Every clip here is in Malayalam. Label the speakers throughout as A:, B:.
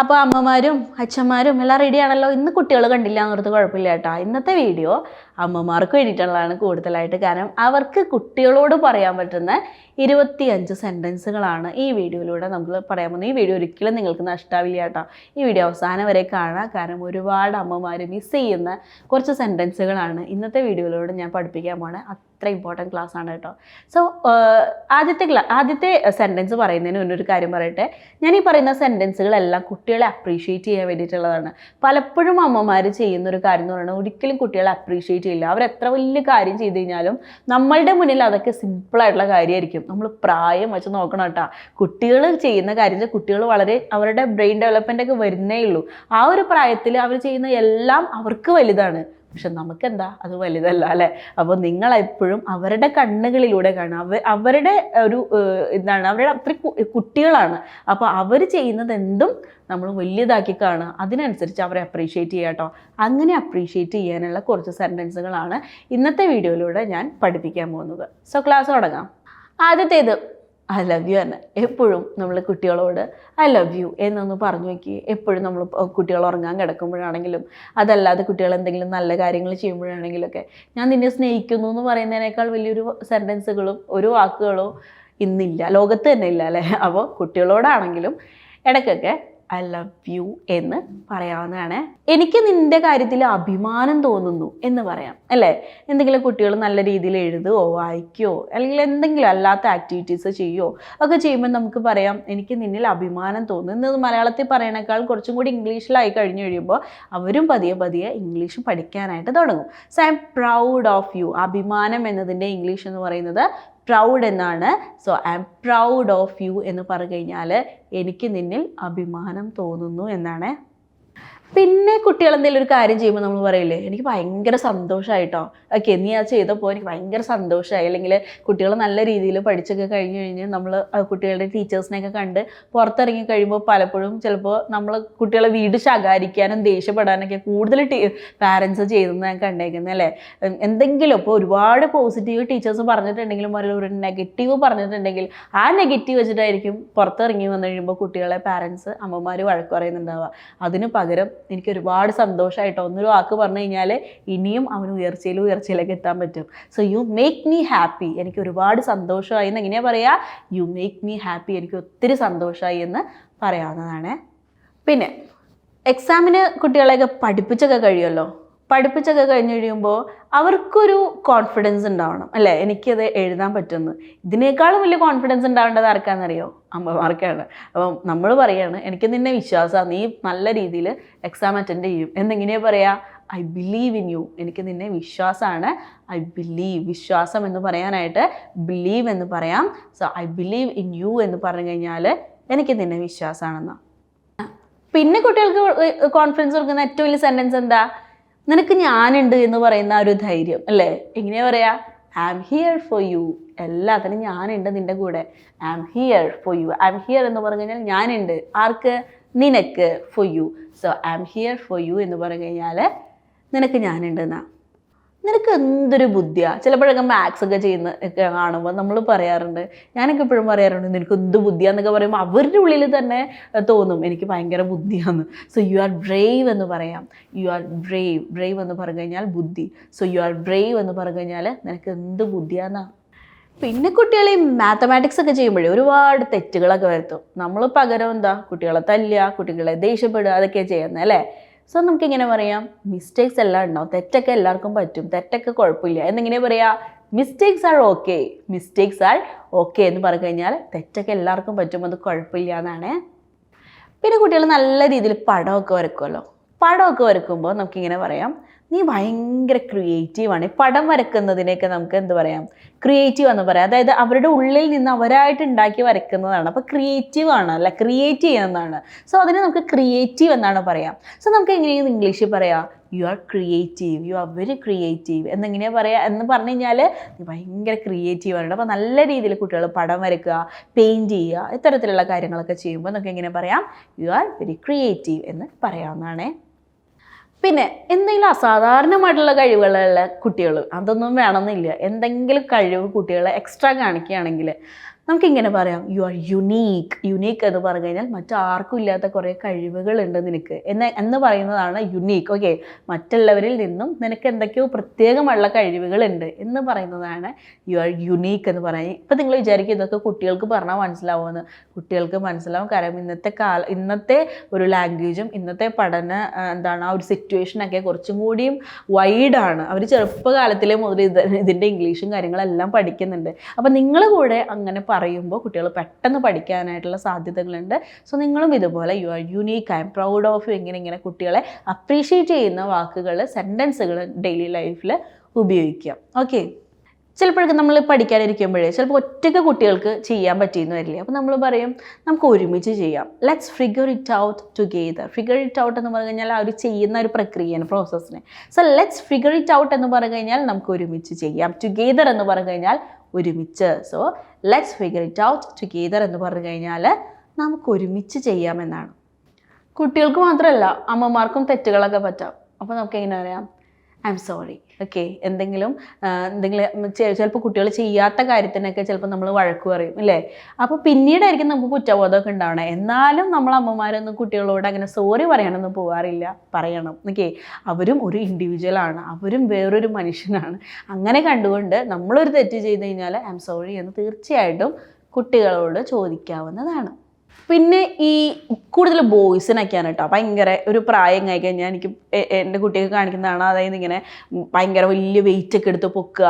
A: അപ്പോൾ അമ്മമാരും അച്ഛന്മാരും എല്ലാം റെഡിയാണല്ലോ ഇന്ന് കുട്ടികൾ കണ്ടില്ല എന്നുള്ളത് കുഴപ്പമില്ല കേട്ടോ. ഇന്നത്തെ വീഡിയോ അമ്മമാർക്ക് വേണ്ടിയിട്ടുള്ളതാണ് കൂടുതലായിട്ട്. കാരണം അവർക്ക് കുട്ടികളോട് പറയാൻ പറ്റുന്ന ഇരുപത്തിയഞ്ച് സെന്റൻസുകളാണ് ഈ വീഡിയോയിലൂടെ നമ്മൾ പറയാൻ പോകുന്നത്. ഈ വീഡിയോ ഒരിക്കലും നിങ്ങൾക്ക് നഷ്ടാവില്ല കേട്ടോ. ഈ വീഡിയോ അവസാനം വരെ കാണാം. കാരണം ഒരുപാട് അമ്മമാർ മിസ് ചെയ്യുന്ന കുറച്ച് സെന്റൻസുകളാണ് ഇന്നത്തെ വീഡിയോയിലൂടെ ഞാൻ പഠിപ്പിക്കാൻ പോണേ. അത്ര ഇമ്പോർട്ടന്റ് ക്ലാസ് ആണ് കേട്ടോ. സോ ആദ്യത്തെ ക്ലാ ആദ്യത്തെ സെന്റൻസ് പറയുന്നതിന് മുന്നേ ഒരു കാര്യം പറയട്ടെ. ഞാൻ ഈ പറയുന്ന സെന്റൻസുകളെല്ലാം കുട്ടികളെ അപ്രീഷിയേറ്റ് ചെയ്യാൻ വേണ്ടിയിട്ടുള്ളതാണ്. പലപ്പോഴും അമ്മമാർ ചെയ്യുന്ന ഒരു കാര്യം എന്ന് പറയുന്നത് ഒരിക്കലും കുട്ടികളെ അപ്രീഷിയേറ്റ് ചെയ്യില്ല. അവർ എത്ര വലിയ കാര്യം ചെയ്ത് കഴിഞ്ഞാലും നമ്മളുടെ മുന്നിൽ അതൊക്കെ സിമ്പിളായിട്ടുള്ള കാര്യമായിരിക്കും. നമ്മൾ പ്രായം വെച്ച് നോക്കണം കേട്ടോ. കുട്ടികൾ ചെയ്യുന്ന കാര്യം കുട്ടികൾ വളരെ അവരുടെ ബ്രെയിൻ ഡെവലപ്മെന്റ് ഒക്കെ വരുന്നേ ഉള്ളൂ. ആ ഒരു പ്രായത്തിൽ അവർ ചെയ്യുന്ന എല്ലാം അവർക്ക് വലുതാണ്. പക്ഷെ നമുക്കെന്താ? അത് വലുതല്ല അല്ലേ? അപ്പോൾ നിങ്ങൾ എപ്പോഴും അവരുടെ കണ്ണുകളിലൂടെ കാണുക. അവ അവരുടെ ഒരു എന്താണ്? അവരുടെ അത്ര കുട്ടികളാണ്. അപ്പോൾ അവർ ചെയ്യുന്നത് എന്തും നമ്മൾ വലിയതാക്കി കാണുക. അതിനനുസരിച്ച് അവരെ അപ്രീഷിയേറ്റ് ചെയ്യുക കേട്ടോ. അങ്ങനെ അപ്രീഷിയേറ്റ് ചെയ്യാനുള്ള കുറച്ച് സെന്റൻസുകളാണ് ഇന്നത്തെ വീഡിയോയിലൂടെ ഞാൻ പഠിപ്പിക്കാൻ പോകുന്നത്. സോ ക്ലാസ് തുടങ്ങാം. ആദ്യത്തേത് ഐ ലവ് യു തന്നെ എപ്പോഴും നമ്മൾ കുട്ടികളോട് ഐ ലവ് യു എന്നൊന്ന് പറഞ്ഞു നോക്കി. എപ്പോഴും നമ്മൾ കുട്ടികൾ ഉറങ്ങാൻ കിടക്കുമ്പോഴാണെങ്കിലും അതല്ലാതെ കുട്ടികൾ എന്തെങ്കിലും നല്ല കാര്യങ്ങൾ ചെയ്യുമ്പോഴാണെങ്കിലൊക്കെ ഞാൻ നിന്നെ സ്നേഹിക്കുന്നു എന്ന് പറയുന്നതിനേക്കാൾ വലിയൊരു സെന്റൻസുകളും ഒരു വാക്കുകളോ ഇന്നില്ല. ലോകത്ത് തന്നെ ഇല്ല അല്ലേ? അപ്പോൾ കുട്ടികളോടാണെങ്കിലും ഇടയ്ക്കൊക്കെ ഐ ലവ് യു എന്ന് പറയാവുന്നതാണ്. എനിക്ക് നിന്റെ കാര്യത്തിൽ അഭിമാനം തോന്നുന്നു എന്ന് പറയാം അല്ലേ? എന്തെങ്കിലും കുട്ടികൾ നല്ല രീതിയിൽ എഴുതുകയോ വായിക്കുകയോ അല്ലെങ്കിൽ എന്തെങ്കിലും അല്ലാത്ത ആക്ടിവിറ്റീസ് ചെയ്യുകയോ ഒക്കെ ചെയ്യുമ്പോൾ നമുക്ക് പറയാം എനിക്ക് നിന്നിൽ അഭിമാനം തോന്നുന്നു. ഇന്ന് മലയാളത്തിൽ പറയണേക്കാൾ കുറച്ചും കൂടി ഇംഗ്ലീഷിലായി കഴിഞ്ഞ് കഴിയുമ്പോൾ അവരും പതിയെ പതിയെ ഇംഗ്ലീഷ് പഠിക്കാനായിട്ട് തുടങ്ങും. So I am proud of you അഭിമാനം എന്നതിന്റെ ഇംഗ്ലീഷ് എന്ന് പറയുന്നത് പ്രൗഡ് എന്നാണ്. So I am proud of you എന്ന് പറഞ്ഞു കഴിഞ്ഞാൽ എനിക്ക് നിന്നിൽ അഭിമാനം തോന്നുന്നു എന്നാണ് പിന്നെ കുട്ടികൾ എന്തെങ്കിലും ഒരു കാര്യം ചെയ്യുമ്പോൾ നമ്മൾ പറയില്ലേ എനിക്ക് ഭയങ്കര സന്തോഷമായിട്ടോ ഓക്കെ നീ അത് ചെയ്തപ്പോൾ എനിക്ക് ഭയങ്കര സന്തോഷമായി അല്ലെങ്കിൽ കുട്ടികൾ നല്ല രീതിയിൽ പഠിച്ചൊക്കെ കഴിഞ്ഞ് കഴിഞ്ഞ് നമ്മൾ കുട്ടികളുടെ ടീച്ചേഴ്സിനെയൊക്കെ കണ്ട് പുറത്തിറങ്ങി കഴിയുമ്പോൾ പലപ്പോഴും ചിലപ്പോൾ നമ്മൾ കുട്ടികളെ വീട് ശകാരിക്കാനും ദേഷ്യപ്പെടാനൊക്കെ കൂടുതൽ പാരൻസ് ചെയ്യുന്നത് ഞാൻ കണ്ടേക്കുന്നത് അല്ലേ? എന്തെങ്കിലും ഇപ്പോൾ ഒരുപാട് പോസിറ്റീവ് ടീച്ചേഴ്സ് പറഞ്ഞിട്ടുണ്ടെങ്കിലും ഒരു ഒരു നെഗറ്റീവ് പറഞ്ഞിട്ടുണ്ടെങ്കിൽ ആ നെഗറ്റീവ് വെച്ചിട്ടായിരിക്കും പുറത്തിറങ്ങി വന്നു കഴിയുമ്പോൾ കുട്ടികളെ പാരൻസ് അമ്മമാർ വഴക്ക് പറയുന്നുണ്ടാവുക. അതിന് പകരം എനിക്ക് ഒരുപാട് സന്തോഷമായിട്ടോ ഒന്നൊരു വാക്ക് പറഞ്ഞു കഴിഞ്ഞാൽ ഇനിയും അവന് ഉയർച്ചയിൽ ഉയർച്ചയിലേക്ക് എത്താൻ പറ്റും. So you make me happy എനിക്ക് ഒരുപാട് സന്തോഷമായി എന്ന് എങ്ങനെയാ പറയുക യു മേക്ക് മീ ഹാപ്പി എനിക്ക് ഒത്തിരി സന്തോഷമായി എന്ന് പറയാവുന്നതാണ്. പിന്നെ എക്സാമിന് കുട്ടികളെയൊക്കെ പഠിപ്പിച്ചൊക്കെ കഴിയുമല്ലോ? പഠിപ്പിച്ചൊക്കെ കഴിഞ്ഞ് കഴിയുമ്പോൾ അവർക്കൊരു കോൺഫിഡൻസ് ഉണ്ടാവണം അല്ലേ? എനിക്കത് എഴുതാൻ പറ്റുന്നു. ഇതിനേക്കാളും വലിയ കോൺഫിഡൻസ് ഉണ്ടാവേണ്ടത് ആർക്കാണെന്നറിയോ അമ്മമാർക്കാണ്. അപ്പം നമ്മൾ പറയാണ് എനിക്ക് നിന്നെ വിശ്വാസമാണ് നീ നല്ല രീതിയിൽ എക്സാം അറ്റൻഡ് ചെയ്യും. എന്നെങ്ങനെയാ പറയുക ഐ ബിലീവ് ഇൻ യു എനിക്ക് നിന്നെ വിശ്വാസമാണ് ഐ ബിലീവ് വിശ്വാസം എന്ന് പറയാനായിട്ട് ബിലീവ് എന്ന് പറയാം. So I believe in you എന്ന് പറഞ്ഞു കഴിഞ്ഞാൽ എനിക്ക് നിന്നെ വിശ്വാസമാണെന്നാണ് പിന്നെ കുട്ടികൾക്ക് കോൺഫിഡൻസ് കൊടുക്കുന്ന ഏറ്റവും വലിയ സെന്റൻസ് എന്താ? നിനക്ക് ഞാനുണ്ട് എന്ന് പറയുന്ന ആ ഒരു ധൈര്യം അല്ലേ? എങ്ങനെയാ പറയാ? ആം ഹിയർ ഫോർ യു എല്ലാത്തിനും ഞാനുണ്ട് നിന്റെ കൂടെ. I am here for you I am here എന്ന് പറഞ്ഞു കഴിഞ്ഞാൽ ഞാനുണ്ട്. ആർക്ക്? നിനക്ക് for you so I am here for you എന്ന് പറഞ്ഞു കഴിഞ്ഞാൽ നിനക്ക് ഞാനുണ്ട് എന്നാ. നിനക്ക് എന്തൊരു ബുദ്ധിയാ? ചിലപ്പോഴൊക്കെ മാത്സ് ഒക്കെ ചെയ്യുന്ന ഒക്കെ കാണുമ്പോൾ നമ്മൾ പറയാറുണ്ട്. ഞാനൊക്കെ എപ്പോഴും പറയാറുണ്ട് നിനക്ക് എന്ത് ബുദ്ധിയാന്നൊക്കെ പറയുമ്പോൾ അവരുടെ ഉള്ളിൽ തന്നെ തോന്നും എനിക്ക് ഭയങ്കര ബുദ്ധിയാന്ന്. സോ യു ആർ ബ്രേവ് എന്ന് പറയാം. യു ആർ ബ്രേവ് ബ്രേവ് എന്ന് പറഞ്ഞു കഴിഞ്ഞാൽ ബുദ്ധി. സോ യു ആർ ബ്രേവ് എന്ന് പറഞ്ഞു കഴിഞ്ഞാൽ നിനക്ക് എന്ത് ബുദ്ധിയാന്നാ? പിന്നെ കുട്ടികൾ ഈ മാത്തമാറ്റിക്സ് ഒക്കെ ചെയ്യുമ്പോഴേ ഒരുപാട് തെറ്റുകളൊക്കെ വരുത്തും. നമ്മൾ പകരം എന്താ? കുട്ടികളെ തല്ലുക കുട്ടികളെ ദേഷ്യപ്പെടുക അതൊക്കെ ചെയ്യുന്നത് അല്ലേ? സോ നമുക്ക് ഇങ്ങനെ പറയാം മിസ്റ്റേക്സ് എല്ലാം ഉണ്ടാവും തെറ്റൊക്കെ എല്ലാവർക്കും പറ്റും തെറ്റൊക്കെ കുഴപ്പമില്ല. എന്നിങ്ങനെ പറയാം? Mistakes are okay mistakes are okay എന്ന് പറഞ്ഞു കഴിഞ്ഞാൽ തെറ്റൊക്കെ എല്ലാവർക്കും പറ്റും അത് കുഴപ്പമില്ല എന്നാണ്. പിന്നെ കുട്ടികൾ നല്ല രീതിയിൽ പടമൊക്കെ വരക്കുമല്ലോ പടമൊക്കെ വരക്കുമ്പോൾ നമുക്കിങ്ങനെ പറയാം നീ ഭയങ്കര ക്രിയേറ്റീവാണ് പടം വരക്കുന്നതിനെയൊക്കെ നമുക്ക് എന്ത് പറയാം? ക്രിയേറ്റീവ് എന്ന് പറയാം. അതായത് അവരുടെ ഉള്ളിൽ നിന്ന് അവരായിട്ട് ഉണ്ടാക്കി വരക്കുന്നതാണ് അപ്പോൾ ക്രിയേറ്റീവ് ആണ് അല്ല? ക്രിയേറ്റ് ചെയ്യുന്നതാണ്. സോ അതിനെ നമുക്ക് ക്രിയേറ്റീവ് എന്നാണ് പറയാം. സോ നമുക്ക് എങ്ങനെയാണ് ഇംഗ്ലീഷിൽ പറയാം? You are creative you are very creative എന്നിങ്ങനെ പറയുക എന്ന് പറഞ്ഞു കഴിഞ്ഞാൽ ഭയങ്കര ക്രിയേറ്റീവ് ആണ്. അപ്പോൾ നല്ല രീതിയിൽ കുട്ടികൾ പടം വരക്കുക പെയിന്റ് ചെയ്യുക ഇത്തരത്തിലുള്ള കാര്യങ്ങളൊക്കെ ചെയ്യുമ്പോൾ നമുക്ക് എങ്ങനെ പറയാം? യു ആർ വെരി ക്രിയേറ്റീവ് എന്ന് പറയാവുന്നതാണ്. പിന്നെ എന്തെങ്കിലും അസാധാരണമായിട്ടുള്ള കഴിവുകളുള്ള കുട്ടികൾ അതൊന്നും വേണമെന്നില്ല. എന്തെങ്കിലും കഴിവ് കുട്ടികളെ എക്സ്ട്രാ കാണിക്കുകയാണെങ്കിൽ നമുക്കിങ്ങനെ പറയാം യു ആർ യുണീക്ക് യുണീക്ക് എന്ന് പറഞ്ഞു കഴിഞ്ഞാൽ മറ്റാർക്കും ഇല്ലാത്ത കുറേ കഴിവുകളുണ്ട് നിനക്ക്. എന്ന് എന്ന് പറയുന്നതാണ് യുണീക്ക് ഓക്കെ മറ്റുള്ളവരിൽ നിന്നും നിനക്ക് എന്തൊക്കെയോ പ്രത്യേകമുള്ള കഴിവുകളുണ്ട് എന്ന് പറയുന്നതാണ് യു ആർ യുണീക്ക് എന്ന് പറയുന്നത്. ഇപ്പം നിങ്ങൾ വിചാരിക്കും ഇതൊക്കെ കുട്ടികൾക്ക് പറഞ്ഞാൽ മനസ്സിലാവുമെന്ന്. കുട്ടികൾക്ക് മനസ്സിലാവും. കാരണം ഇന്നത്തെ കാല ഇന്നത്തെ ഒരു ലാംഗ്വേജും ഇന്നത്തെ പഠന എന്താണ് ആ ഒരു സിറ്റുവേഷനൊക്കെ കുറച്ചും കൂടിയും വൈഡാണ് അവർ ചെറുപ്പകാലത്തിലെ മുതൽ ഇത് ഇതിന്റെ ഇംഗ്ലീഷും കാര്യങ്ങളെല്ലാം പഠിക്കുന്നുണ്ട്. അപ്പം നിങ്ങൾ കൂടെ അങ്ങനെ പറയുമ്പോൾ കുട്ടികൾ പെട്ടെന്ന് പഠിക്കാനായിട്ടുള്ള സാധ്യതകളുണ്ട്. സോ നിങ്ങളും ഇതുപോലെ you are unique I am proud of you ഇങ്ങനെ ഇങ്ങനെ കുട്ടികളെ അപ്രീഷിയേറ്റ് ചെയ്യുന്ന വാക്കുകൾ സെന്റൻസുകൾ ഡെയിലി ലൈഫിൽ ഉപയോഗിക്കുക. ഓക്കെ ചിലപ്പോഴൊക്കെ നമ്മൾ പഠിക്കാനിരിക്കുമ്പോഴേ ചിലപ്പോൾ ഒറ്റയ്ക്ക് കുട്ടികൾക്ക് ചെയ്യാൻ പറ്റിയെന്ന് വരില്ല? അപ്പോൾ നമ്മൾ പറയും നമുക്ക് ഒരുമിച്ച് ചെയ്യാം. Let's figure it out together figure it out എന്ന് പറഞ്ഞു കഴിഞ്ഞാൽ അവർ ചെയ്യുന്ന ഒരു പ്രക്രിയയാണ് പ്രോസസ്സിനെ so let's figure it out എന്ന് പറഞ്ഞു കഴിഞ്ഞാൽ നമുക്ക് ഒരുമിച്ച് ചെയ്യാം. ടുഗെദർ എന്ന് പറഞ്ഞു കഴിഞ്ഞാൽ ഒരുമിച്ച്. So let's figure it out together എന്ന് പറഞ്ഞു കഴിഞ്ഞാൽ നമുക്ക് ഒരുമിച്ച് ചെയ്യാമെന്നാണ്. കുട്ടികൾക്ക് മാത്രമല്ല അമ്മമാർക്കും തെറ്റുകളൊക്കെ പറ്റാം. അപ്പോൾ നമുക്ക് എങ്ങനെ പറയാം? ഐ എം സോറി ഓക്കെ എന്തെങ്കിലും എന്തെങ്കിലും ചിലപ്പോൾ കുട്ടികൾ ചെയ്യാത്ത കാര്യത്തിനൊക്കെ ചിലപ്പോൾ നമ്മൾ വഴക്ക് പറയും അല്ലേ അപ്പോൾ പിന്നീടായിരിക്കും നമുക്ക് കുറ്റബോധമൊക്കെ ഉണ്ടാവണം. എന്നാലും നമ്മൾ അമ്മമാരൊന്നും കുട്ടികളോട് അങ്ങനെ സോറി പറയാനൊന്നും പോകാറില്ല പറയണം. ഓക്കെ അവരും ഒരു ഇൻഡിവിജ്വൽ ആണ്. അവരും വേറൊരു മനുഷ്യനാണ്. അങ്ങനെ കണ്ടുകൊണ്ട് നമ്മളൊരു തെറ്റ് ചെയ്ത് കഴിഞ്ഞാൽ ഐ എം സോറി എന്ന് തീർച്ചയായിട്ടും കുട്ടികളോട് ചോദിക്കാവുന്നതാണ്. പിന്നെ ഈ കൂടുതൽ ബോയ്സിനൊക്കെയാണ് കേട്ടോ ഭയങ്കര ഒരു പ്രായം കഴിഞ്ഞാൽ എനിക്ക് എന്റെ കുട്ടിയൊക്കെ കാണിക്കുന്നതാണ്. അതായത് ഇങ്ങനെ ഭയങ്കര വലിയ വെയിറ്റ് ഒക്കെ എടുത്ത് പൊക്കുക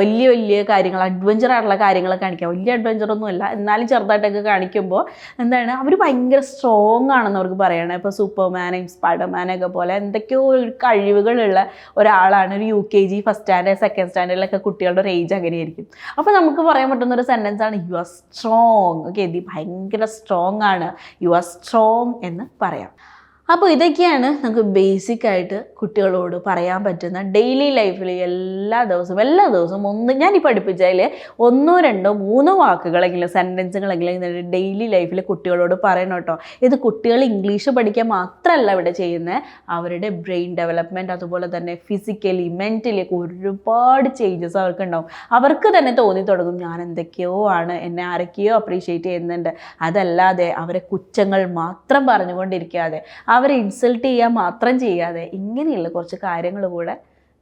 A: വലിയ വലിയ കാര്യങ്ങൾ അഡ്വഞ്ചർ ആയിട്ടുള്ള കാര്യങ്ങളൊക്കെ കാണിക്കുക. വലിയ അഡ്വഞ്ചർ ഒന്നുമല്ല എന്നാലും ചെറുതായിട്ടൊക്കെ കാണിക്കുമ്പോൾ എന്താണ് അവർ ഭയങ്കര സ്ട്രോങ് ആണെന്ന് അവർക്ക് പറയണം. ഇപ്പോൾ സൂപ്പർമാനും സ്പൈഡർമാനൊക്കെ പോലെ എന്തൊക്കെയോ ഒരു കഴിവുകളുള്ള ഒരാളാണ് ഒരു U K G first standard second സ്റ്റാൻഡേർഡിലൊക്കെ കുട്ടികളുടെ ഒരു ഏജ് അങ്ങനെയായിരിക്കും. അപ്പോൾ നമുക്ക് പറയാൻ പറ്റുന്ന ഒരു സെന്റൻസ് ആണ് യു ആർ സ്ട്രോങ് ഓക്കെ ഭയങ്കര സ്ട്രോങ് ആണ്. യു ആർ സ്ട്രോങ് എന്ന് പറയാം. അപ്പോൾ ഇതൊക്കെയാണ് നമുക്ക് ബേസിക് ആയിട്ട് കുട്ടികളോട് പറയാൻ പറ്റുന്ന ഡെയിലി ലൈഫിൽ എല്ലാ ദിവസവും എല്ലാ ദിവസവും ഒന്ന് ഞാൻ ഈ പഠിപ്പിച്ചതിൽ ഒന്നോ രണ്ടോ മൂന്നോ വാക്കുകളെങ്കിലും സെന്റൻസുകളെങ്കിലും ഡെയിലി ലൈഫിൽ കുട്ടികളോട് പറയണം കേട്ടോ. ഇത് കുട്ടികൾ ഇംഗ്ലീഷ് പഠിക്കാൻ മാത്രമല്ല ഇവിടെ ചെയ്യുന്നത് അവരുടെ ബ്രെയിൻ ഡെവലപ്മെന്റ് അതുപോലെ തന്നെ ഫിസിക്കലി മെന്റലി ഒക്കെ ഒരുപാട് ചേഞ്ചസ് അവർക്ക് ഉണ്ടാവും അവർക്ക് തന്നെ തോന്നി തുടങ്ങും ഞാൻ എന്തൊക്കെയോ ആണ് എന്നെ ആരൊക്കെയോ അപ്രീഷിയേറ്റ് ചെയ്യുന്നുണ്ട്. അതല്ലാതെ അവരെ കുറ്റങ്ങൾ മാത്രം പറഞ്ഞുകൊണ്ടിരിക്കാതെ അവരെ ഇൻസൾട്ട് ചെയ്യാൻ മാത്രം ചെയ്യാതെ ഇങ്ങനെയുള്ള കുറച്ച് കാര്യങ്ങൾ കൂടെ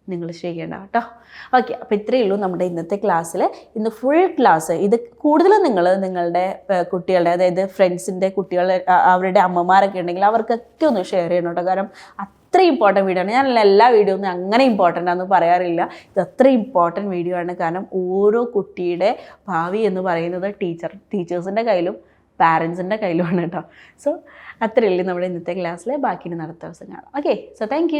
A: നിങ്ങൾ ചെയ്യേണ്ട കേട്ടോ. ഓക്കെ അപ്പോൾ ഇത്രയേ ഉള്ളൂ നമ്മുടെ ഇന്നത്തെ ക്ലാസ്സിൽ ഇന്ന് ഫുൾ ക്ലാസ് ഇത് കൂടുതലും നിങ്ങൾ നിങ്ങളുടെ കുട്ടികളുടെ അതായത് ഫ്രണ്ട്സിന്റെ കുട്ടികളെ അവരുടെ അമ്മമാരൊക്കെ ഉണ്ടെങ്കിൽ അവർക്കൊക്കെ ഒന്ന് ഷെയർ ചെയ്യണം കേട്ടോ. കാരണം അത്ര ഇമ്പോർട്ടന്റ് വീഡിയോ ആണ്. ഞാൻ എല്ലാ വീഡിയോ ഒന്നും അങ്ങനെ ഇമ്പോർട്ടന്റ് ആണെന്ന് പറയാറില്ല. ഇത് അത്ര ഇമ്പോർട്ടന്റ് വീഡിയോ ആണ്. കാരണം ഓരോ കുട്ടിയുടെ ഭാവി എന്ന് പറയുന്നത് ടീച്ചർ ടീച്ചേഴ്സിന്റെ കയ്യിലും പാരൻസിന്റെ കയ്യിലുമാണ് കേട്ടോ സോ അത്രയല്ലേ നമ്മുടെ ഇന്നത്തെ ക്ലാസ്സിലെ ബാക്കി നടത്ത ദിവസം കാണാം ഓക്കെ സോ താങ്ക്